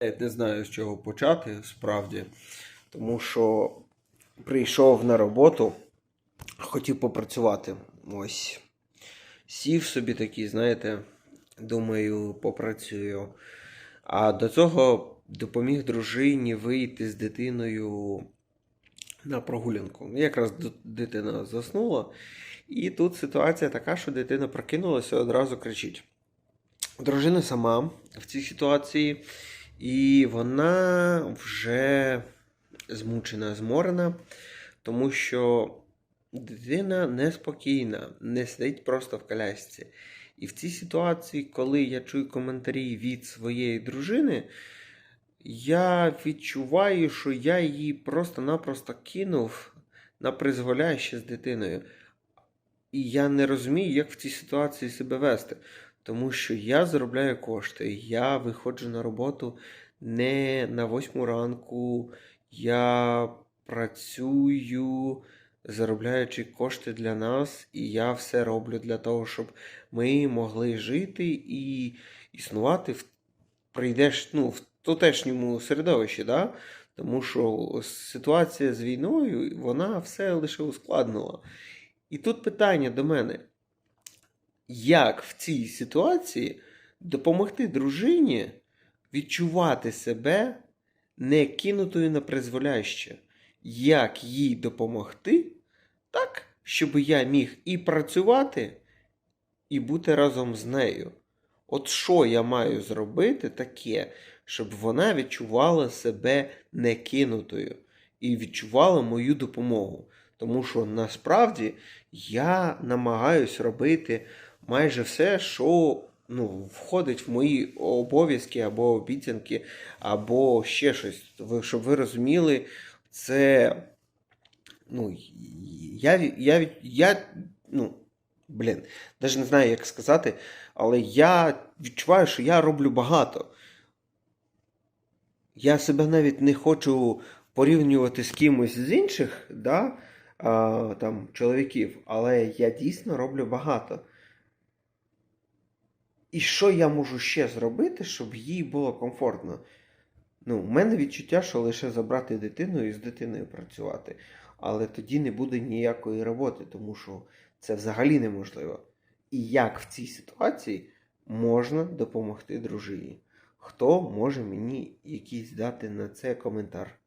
Не знаю, з чого почати справді. Тому що прийшов на роботу, хотів попрацювати. Ось. Сів собі такий, знаєте, думаю, попрацюю. А до цього допоміг дружині вийти з дитиною на прогулянку. Якраз дитина заснула. І тут ситуація така, що дитина прокинулася і одразу кричить. Дружина сама в цій ситуації, і вона вже змучена, зморена, тому що дитина неспокійна, не сидить просто в колясці. І в цій ситуації, коли я чую коментарі від своєї дружини, я відчуваю, що я її просто-напросто кинув на призволяще з дитиною. І я не розумію, як в цій ситуації себе вести. Тому що я заробляю кошти, я виходжу на роботу не на восьму ранку, я працюю, заробляючи кошти для нас, і я все роблю для того, щоб ми могли жити і існувати в прийдеш, ну, в тутешньому середовищі, да? тому що ситуація з війною, вона все лише ускладнила. І тут питання до мене: як в цій ситуації допомогти дружині відчувати себе не кинутою на призволяще? Як їй допомогти так, щоб я міг і працювати, і бути разом з нею? От що я маю зробити таке, щоб вона відчувала себе не кинутою і відчувала мою допомогу? Тому що насправді я намагаюсь робити майже все, що ну, входить в мої обов'язки або обіцянки, або ще щось. Щоб ви розуміли, це. Ну, я, я, я, ну, блін, навіть не знаю, як сказати, але я відчуваю, що я роблю багато. Я себе навіть не хочу порівнювати з кимось з інших, да, а, там, чоловіків, але я дійсно роблю багато. І що я можу ще зробити, щоб їй було комфортно? Ну, в мене відчуття, що лише забрати дитину і з дитиною працювати. Але тоді не буде ніякої роботи, тому що це взагалі неможливо. І як в цій ситуації можна допомогти дружині? Хто може мені якийсь дати на це коментар?